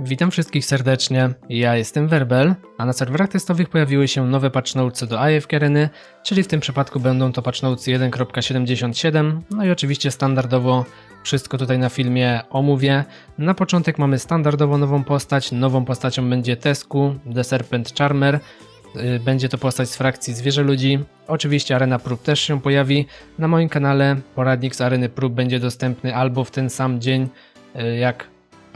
Witam wszystkich serdecznie, ja jestem Werbel, a na serwerach testowych pojawiły się nowe patch do AFK Areny, czyli w tym przypadku będą to patch notes 1.77, no i oczywiście standardowo wszystko tutaj na filmie omówię. Na początek mamy standardowo nową postać, nową postacią będzie Tesku, The Serpent Charmer, Y, będzie to postać z frakcji Zwierzę Ludzi. Oczywiście arena prób też się pojawi. Na moim kanale poradnik z areny prób będzie dostępny albo w ten sam dzień, y, jak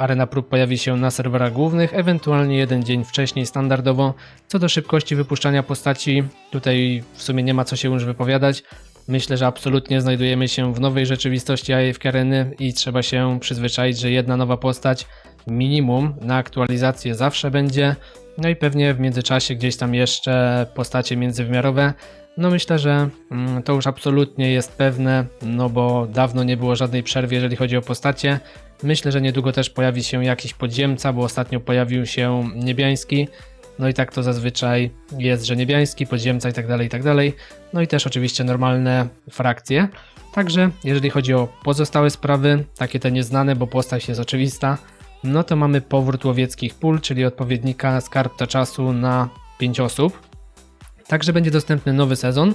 arena prób pojawi się na serwerach głównych, ewentualnie jeden dzień wcześniej standardowo. Co do szybkości wypuszczania postaci, tutaj w sumie nie ma co się już wypowiadać. Myślę, że absolutnie znajdujemy się w nowej rzeczywistości AFK Areny i trzeba się przyzwyczaić, że jedna nowa postać minimum na aktualizację zawsze będzie. No i pewnie w międzyczasie gdzieś tam jeszcze postacie międzywymiarowe. No myślę, że mm, to już absolutnie jest pewne, no bo dawno nie było żadnej przerwy, jeżeli chodzi o postacie. Myślę, że niedługo też pojawi się jakiś podziemca, bo ostatnio pojawił się niebiański. No i tak to zazwyczaj jest, że niebiański, podziemca i tak dalej, i tak dalej. No i też oczywiście normalne frakcje. Także jeżeli chodzi o pozostałe sprawy, takie te nieznane, bo postać jest oczywista, no to mamy powrót łowieckich pól, czyli odpowiednika skarbca czasu na 5 osób. Także będzie dostępny nowy sezon.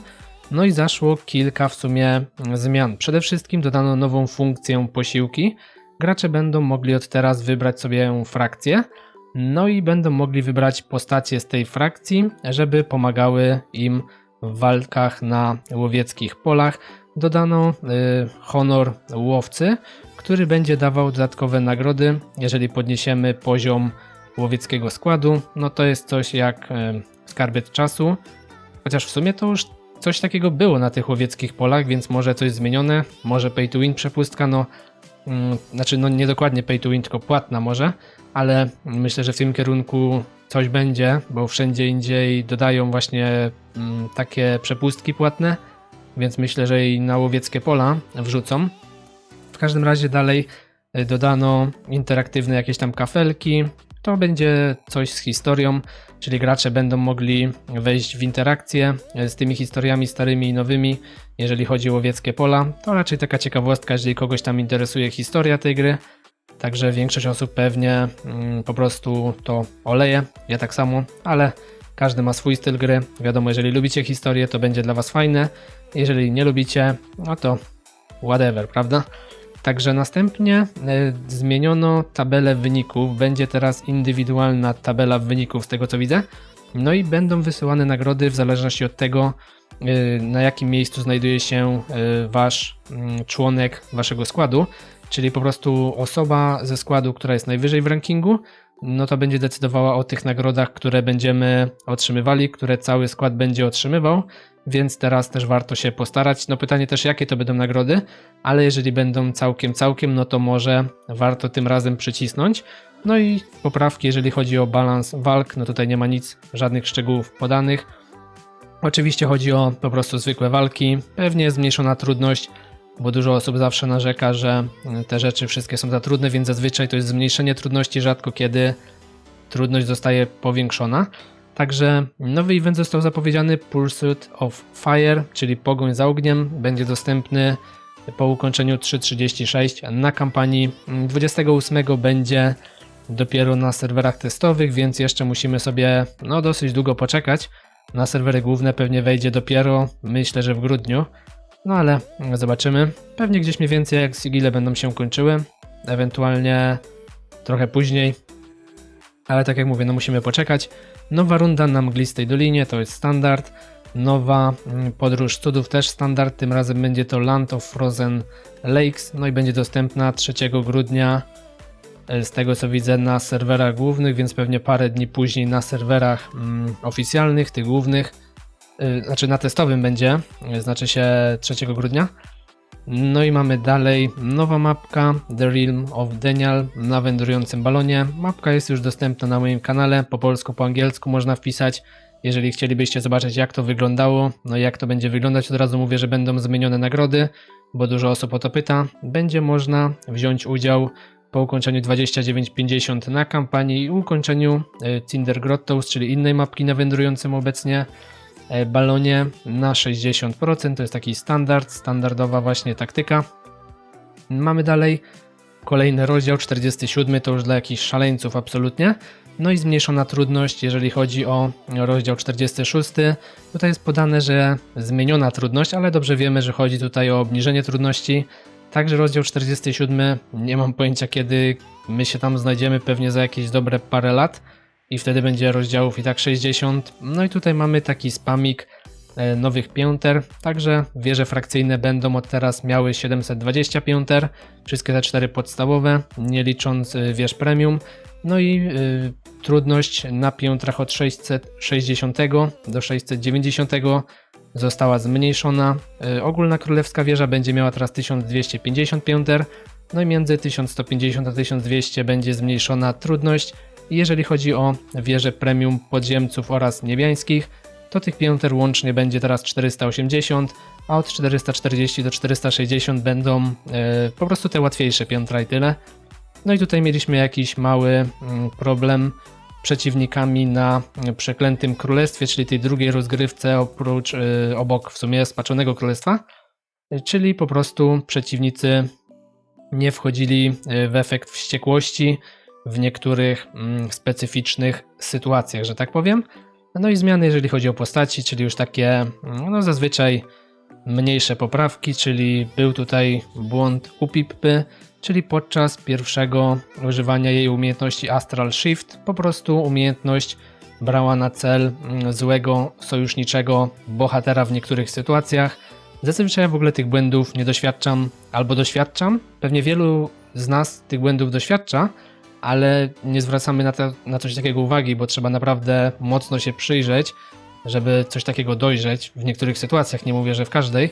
No i zaszło kilka w sumie zmian. Przede wszystkim dodano nową funkcję posiłki. Gracze będą mogli od teraz wybrać sobie frakcję. No i będą mogli wybrać postacie z tej frakcji, żeby pomagały im w walkach na łowieckich polach. Dodano y, honor łowcy, który będzie dawał dodatkowe nagrody, jeżeli podniesiemy poziom łowieckiego składu. No to jest coś jak y, skarbiec czasu, chociaż w sumie to już coś takiego było na tych łowieckich polach, więc może coś zmienione, może pay to win przepustka, no mm, znaczy no nie dokładnie pay to win, tylko płatna może, ale myślę, że w tym kierunku coś będzie, bo wszędzie indziej dodają właśnie mm, takie przepustki płatne, więc myślę, że i na łowieckie pola wrzucą. W każdym razie dalej y, dodano interaktywne jakieś tam kafelki. To będzie coś z historią, czyli gracze będą mogli wejść w interakcję z tymi historiami starymi i nowymi. Jeżeli chodzi o łowieckie pola, to raczej taka ciekawostka, jeżeli kogoś tam interesuje historia tej gry. Także większość osób pewnie mm, po prostu to oleje. Ja tak samo, ale każdy ma swój styl gry. Wiadomo, jeżeli lubicie historię, to będzie dla Was fajne. Jeżeli nie lubicie, no to whatever, prawda? Także następnie e, zmieniono tabelę wyników. Będzie teraz indywidualna tabela wyników, z tego co widzę. No i będą wysyłane nagrody w zależności od tego, e, na jakim miejscu znajduje się e, wasz mm, członek waszego składu. Czyli po prostu osoba ze składu, która jest najwyżej w rankingu, no to będzie decydowała o tych nagrodach, które będziemy otrzymywali, które cały skład będzie otrzymywał, więc teraz też warto się postarać. No pytanie też, jakie to będą nagrody, ale jeżeli będą całkiem, całkiem, no to może warto tym razem przycisnąć. No i poprawki, jeżeli chodzi o balans walk, no tutaj nie ma nic, żadnych szczegółów podanych. Oczywiście chodzi o po prostu zwykłe walki, pewnie zmniejszona trudność, bo dużo osób zawsze narzeka, że te rzeczy wszystkie są za trudne, więc zazwyczaj to jest zmniejszenie trudności, rzadko kiedy trudność zostaje powiększona. Także nowy event został zapowiedziany Pursuit of Fire, czyli pogoń za ogniem, będzie dostępny po ukończeniu 3.36 na kampanii. 28 będzie dopiero na serwerach testowych, więc jeszcze musimy sobie no dosyć długo poczekać. Na serwery główne pewnie wejdzie dopiero, myślę, że w grudniu. No ale zobaczymy. Pewnie gdzieś mniej więcej jak Sigile będą się kończyły. Ewentualnie trochę później. Ale tak jak mówię, no musimy poczekać. Nowa runda na Mglistej Dolinie to jest standard. Nowa mm, podróż cudów też standard. Tym razem będzie to Land of Frozen Lakes. No i będzie dostępna 3 grudnia. e, Z tego co widzę na serwerach głównych, więc pewnie parę dni później na serwerach mm, oficjalnych, tych głównych y, znaczy na testowym będzie, y, znaczy się 3 grudnia. No i mamy dalej nowa mapka The Realm of Daniel na wędrującym balonie. Mapka jest już dostępna na moim kanale, po polsku, po angielsku można wpisać. Jeżeli chcielibyście zobaczyć jak to wyglądało, no jak to będzie wyglądać, od razu mówię, że będą zmienione nagrody, bo dużo osób o to pyta. Będzie można wziąć udział po ukończeniu 29.50 na kampanii i ukończeniu y, Cinder Grottos, czyli innej mapki na wędrującym obecnie e, balonie na 60%. To jest taki standard, standardowa właśnie taktyka. Mamy dalej Kolejny rozdział, 47, to już dla jakichś szaleńców absolutnie. No i zmniejszona trudność, jeżeli chodzi o rozdział 46. Tutaj jest podane, że zmieniona trudność, ale dobrze wiemy, że chodzi tutaj o obniżenie trudności. Także rozdział 47, nie mam pojęcia kiedy my się tam znajdziemy, pewnie za jakieś dobre parę lat i wtedy będzie rozdziałów i tak 60. No i tutaj mamy taki spamik e, nowych pięter, także wieże frakcyjne będą od teraz miały 720 pięter, wszystkie te cztery podstawowe, nie licząc e, wież premium. No i y, trudność na piętrach od 660 do 690 została zmniejszona. Ogólna królewska wieża będzie miała teraz 1250 pięter, no i między 1150 a 1200 będzie zmniejszona trudność. Jeżeli chodzi o wieże premium podziemców oraz niebiańskich, to tych pięter łącznie będzie teraz 480, a od 440 do 460 będą y, po prostu te łatwiejsze piętra i tyle. No i tutaj mieliśmy jakiś mały mm, problem przeciwnikami na Przeklętym Królestwie, czyli tej drugiej rozgrywce oprócz, y, obok w sumie Spaczonego Królestwa, czyli po prostu przeciwnicy nie wchodzili y, w efekt wściekłości w niektórych mm, specyficznych sytuacjach, że tak powiem. No i zmiany, jeżeli chodzi o postaci, czyli już takie mm, no zazwyczaj mniejsze poprawki, czyli był tutaj błąd u Pippy, czyli podczas pierwszego używania jej umiejętności Astral Shift, po prostu umiejętność brała na cel mm, złego sojuszniczego bohatera w niektórych sytuacjach. Zazwyczaj w ogóle tych błędów nie doświadczam albo doświadczam. Pewnie wielu z nas tych błędów doświadcza, ale nie zwracamy na, to, na coś takiego uwagi, bo trzeba naprawdę mocno się przyjrzeć, żeby coś takiego dojrzeć. W niektórych sytuacjach, nie mówię, że w każdej,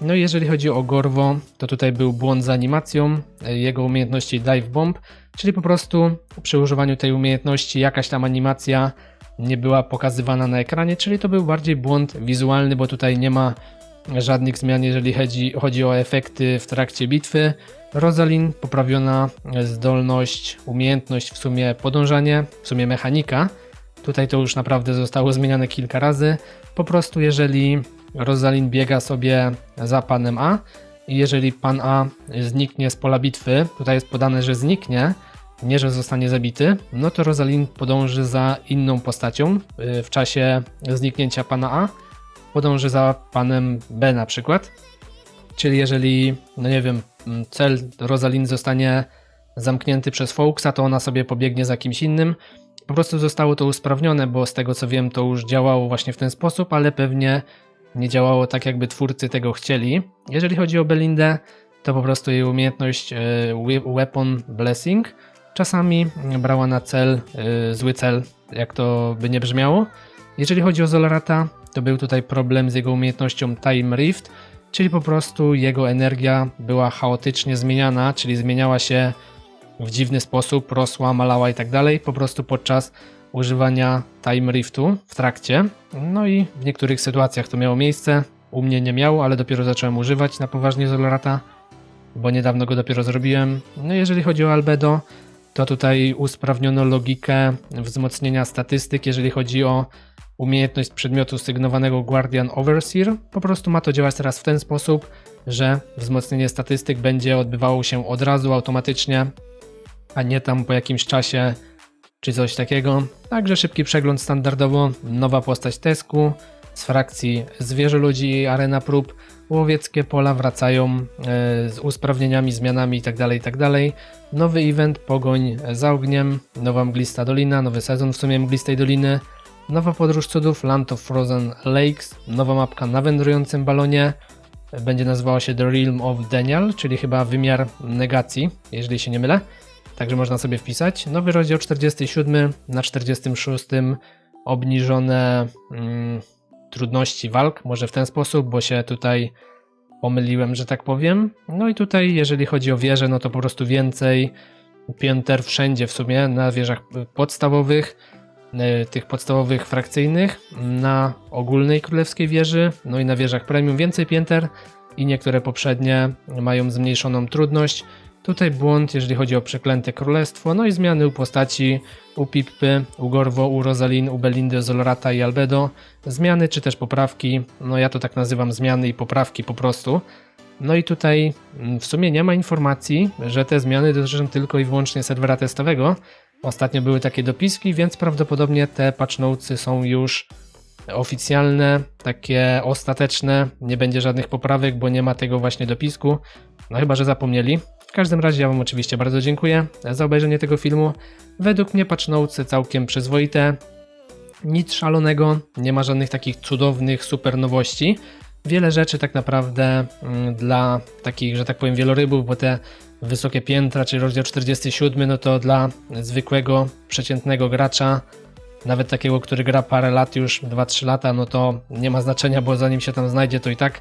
no i jeżeli chodzi o Gorwo, to tutaj był błąd z animacją e, jego umiejętności Dive Bomb, czyli po prostu przy używaniu tej umiejętności jakaś tam animacja nie była pokazywana na ekranie, czyli to był bardziej błąd wizualny, bo tutaj nie ma żadnych zmian, jeżeli chodzi, chodzi o efekty w trakcie bitwy. Rosalin poprawiona zdolność, umiejętność, w sumie podążanie, w sumie mechanika. Tutaj to już naprawdę zostało zmieniane kilka razy. Po prostu jeżeli Rosalind biega sobie za panem A i jeżeli pan A zniknie z pola bitwy, tutaj jest podane, że zniknie, nie że zostanie zabity, no to Rosalind podąży za inną postacią y, w czasie zniknięcia pana A, podąży za panem B na przykład. Czyli jeżeli, no nie wiem, cel Rosalind zostanie zamknięty przez Fawkesa, to ona sobie pobiegnie za kimś innym. Po prostu zostało to usprawnione, bo z tego co wiem, to już działało właśnie w ten sposób, ale pewnie nie działało tak, jakby twórcy tego chcieli. Jeżeli chodzi o Belindę, to po prostu jej umiejętność e, Weapon Blessing czasami brała na cel e, zły cel, jak to by nie brzmiało. Jeżeli chodzi o Zolarata, to był tutaj problem z jego umiejętnością Time Rift, czyli po prostu jego energia była chaotycznie zmieniana, czyli zmieniała się w dziwny sposób, rosła, malała i tak dalej, po prostu podczas używania Time Riftu w trakcie. No i w niektórych sytuacjach to miało miejsce. U mnie nie miało, ale dopiero zacząłem używać na poważnie Zolorata, bo niedawno go dopiero zrobiłem. No jeżeli chodzi o Albedo, to tutaj usprawniono logikę wzmocnienia statystyk, jeżeli chodzi o umiejętność przedmiotu sygnowanego Guardian Overseer. Po prostu ma to działać teraz w ten sposób, że wzmocnienie statystyk będzie odbywało się od razu automatycznie, a nie tam po jakimś czasie czy coś takiego. Także szybki przegląd standardowo, nowa postać Tesku z frakcji Zwierzę Ludzi i Arena Prób. Łowieckie pola wracają e, z usprawnieniami, zmianami itd., tak itd. Tak Nowy event Pogoń za ogniem, nowa mglista dolina, nowy sezon w sumie mglistej doliny, nowa podróż cudów Land of Frozen Lakes, nowa mapka na wędrującym balonie, będzie nazywała się The Realm of Daniel, czyli chyba wymiar negacji, jeżeli się nie mylę. Także można sobie wpisać. Nowy rozdział 47 na 46 obniżone mm, trudności walk, może w ten sposób, bo się tutaj pomyliłem, że tak powiem. No i tutaj, jeżeli chodzi o wieże, no to po prostu więcej pięter wszędzie w sumie na wieżach podstawowych, tych podstawowych frakcyjnych, na ogólnej królewskiej wieży, no i na wieżach premium więcej pięter i niektóre poprzednie mają zmniejszoną trudność Tutaj błąd, jeżeli chodzi o przeklęte królestwo, no i zmiany u postaci, u Pippy, u Gorwo, u Rosalin, u Belindy, Zolorata i Albedo. Zmiany czy też poprawki, no ja to tak nazywam zmiany i poprawki po prostu. No i tutaj mm, w sumie nie ma informacji, że te zmiany dotyczą tylko i wyłącznie serwera testowego. Ostatnio były takie dopiski, więc prawdopodobnie te patch są już oficjalne, takie ostateczne. Nie będzie żadnych poprawek, bo nie ma tego właśnie dopisku. No chyba, że zapomnieli. W każdym razie ja Wam oczywiście bardzo dziękuję za obejrzenie tego filmu. Według mnie patch całkiem przyzwoite. Nic szalonego, nie ma żadnych takich cudownych super nowości. Wiele rzeczy tak naprawdę mm, dla takich, że tak powiem, wielorybów, bo te wysokie piętra, czyli rozdział 47, no to dla zwykłego, przeciętnego gracza, nawet takiego, który gra parę lat już, 2-3 lata, no to nie ma znaczenia, bo zanim się tam znajdzie, to i tak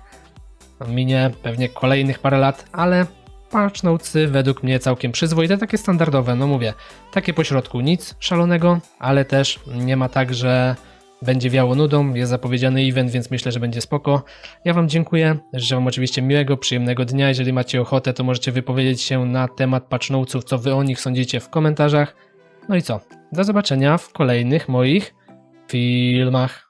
minie pewnie kolejnych parę lat, ale patch notesy według mnie całkiem przyzwoite, takie standardowe, no mówię, takie pośrodku, nic szalonego, ale też nie ma tak, że będzie wiało nudą, jest zapowiedziany event, więc myślę, że będzie spoko. Ja Wam dziękuję, życzę Wam oczywiście miłego, przyjemnego dnia, jeżeli macie ochotę, to możecie wypowiedzieć się na temat patch notesów, co Wy o nich sądzicie w komentarzach. No i co, do zobaczenia w kolejnych moich filmach.